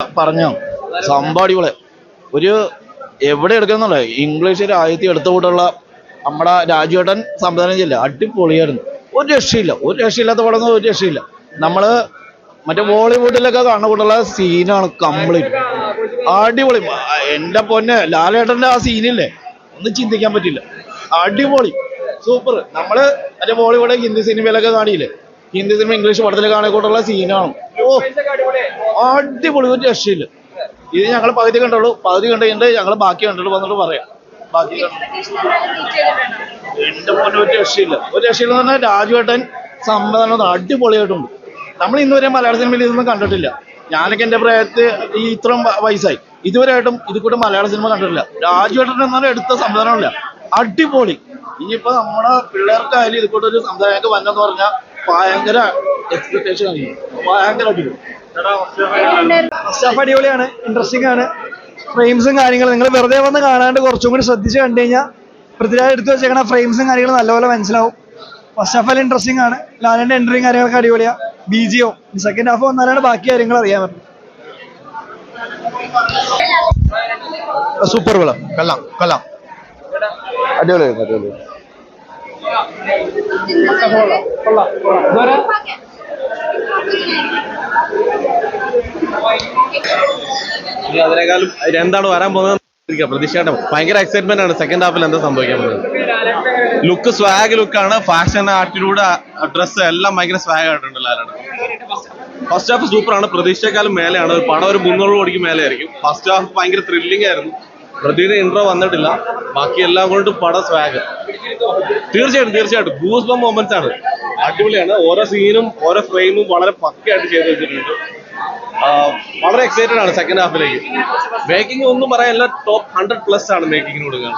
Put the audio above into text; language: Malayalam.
പറഞ്ഞോ? സംഭവം ഒരു എവിടെ എടുക്കുന്നുള്ള ഇംഗ്ലീഷ് രാജ്യത്ത് എടുത്തു കൂട്ടുള്ള നമ്മുടെ രാജുവേട്ടൻ സംവിധാനം ചെയ്യില്ല അടിപൊളിയായിരുന്നു. ഒരു രക്ഷയില്ല ഒരു രക്ഷയില്ലാത്ത പടം ഒരു രക്ഷയില്ല. നമ്മൾ മറ്റേ ബോളിവുഡിലൊക്കെ കാണുന്ന കൂട്ടുള്ള സീനാണ് കംപ്ലീറ്റ് അടിപൊളി. എന്റെ പൊന്നെ ലാലേട്ടന്റെ ആ സീനില്ലേ ഒന്നും ചിന്തിക്കാൻ പറ്റില്ല. അടിപൊളി. സൂപ്പർ. നമ്മൾ മറ്റേ ബോളിവുഡ് ഹിന്ദി സിനിമയിലൊക്കെ കാണിയില്ലേ? ഹിന്ദി സിനിമ ഇംഗ്ലീഷ് പടത്തിൽ കാണാക്കൂട്ടുള്ള സീനാണ്. ഓ അടിപൊളി ഒരു രക്ഷയില്ല. ഇത് ഞങ്ങൾ പകുതി കണ്ടുള്ളൂ പകുതി കണ്ടു ഞങ്ങൾ ബാക്കി കണ്ടിട്ട് വന്നിട്ട് പറയാം. ബാക്കി എന്റെ മോനെ ഒരു രക്ഷയില്ല. ഒരു രക്ഷയില്ല എന്ന് പറഞ്ഞാൽ രാജുവേട്ടൻ സംവിധാനം അടിപൊളിയായിട്ടുണ്ട്. നമ്മൾ ഇന്നുവരെ മലയാള സിനിമയിൽ ഇതൊന്നും കണ്ടിട്ടില്ല. ഞാനൊക്കെ എന്റെ പ്രായത്തിൽ ഈ ഇത്രയും വയസ്സായി. ഇതുവരെയായിട്ടും ഇത് കൂടെ മലയാള സിനിമ കണ്ടിട്ടില്ല. രാജുവേട്ടൻ എന്നാലും എടുത്ത സംവിധാനമില്ല അടിപൊളി. ഇനിയിപ്പോ നമ്മുടെ പിള്ളേർക്കായാലും ഇത് കൂടെ ഒരു സംവിധാനമൊക്കെ വന്നെന്ന് പറഞ്ഞാൽ ഭയങ്കര എക്സ്പെക്ടേഷൻ ആണ്. ഭയങ്കര അടിപൊളി അടിപൊളിയാണ് ഇൻട്രസ്റ്റിംഗ് ആണ്. ഫ്രെയിംസും കാര്യങ്ങളും നിങ്ങൾ വെറുതെ വന്ന് കാണാണ്ട് കുറച്ചും കൂടി ശ്രദ്ധിച്ച് കണ്ടു കഴിഞ്ഞാൽ പൃഥ്വിരാജ് എടുത്തു വെച്ചേക്കണ ഫ്രെയിംസും കാര്യങ്ങളും നല്ലപോലെ മനസ്സിലാവും. ഫസ്റ്റ് ഹാഫ് എല്ലാം ഇൻട്രസ്റ്റിംഗ് ആണ്. ലാലിന്റെ എൻട്രിയും കാര്യങ്ങളൊക്കെ അടിപൊളിയാ. ബി ജിയോ സെക്കൻഡ് ഹാഫ് വന്നാലാണ് ബാക്കി കാര്യങ്ങൾ അറിയാൻ പറ്റും. സൂപ്പർ കൊള്ളാം കൊള്ളാം. ഇനി അതിനേക്കാളും എന്താണ് വരാൻ പോകുന്നത് പ്രതീക്ഷയുടെ ഭയങ്കര എക്സൈറ്റ്മെന്റ് ആണ് സെക്കൻഡ് ഹാഫിൽ എന്താ സംഭവിക്കാൻ പോകുന്നത്. ലുക്ക് സ്വാഗ് ലുക്കാണ് ഫാഷൻ ആറ്റിറ്റ്യൂഡ് ഡ്രസ് എല്ലാം ഭയങ്കര സ്വാഗ് ആയിട്ടുണ്ട് ലാലാണ് ഫസ്റ്റ് ഹാഫ് സൂപ്പർ ആണ്. പ്രതീക്ഷയെക്കാളും മേലെയാണ്. പടം ഒരു മുന്നൂറ് കോടിക്ക് മേലെ ആയിരിക്കും ഫസ്റ്റ് ഹാഫ് ഭയങ്കര ത്രില്ലിംഗ് ആയിരുന്നു. പ്രതിയുടെ ഇൻട്രോ വന്നിട്ടില്ല. ബാക്കി എല്ലാം കൊണ്ടും പടം സ്വാഗ് തീർച്ചയായിട്ടും തീർച്ചയായിട്ടും. ഗൂസ് ബം മൊമെന്റ്സ് ആണ്. അടിപൊളിയാണ്. ഓരോ സീനും ഓരോ ഫ്രെയിമും വളരെ പക്കയായിട്ട് ചെയ്തു വെച്ചിട്ടുണ്ട്. വളരെ എക്സൈറ്റഡ് ആണ് സെക്കൻഡ് ഹാഫിലേക്ക് മേക്കിംഗ് ഒന്നും പറയാനില്ല ടോപ്പ് ഹൺഡ്രഡ് പ്ലസ് ആണ് മേക്കിങ്ങിന് കൊടുക്കുന്നത്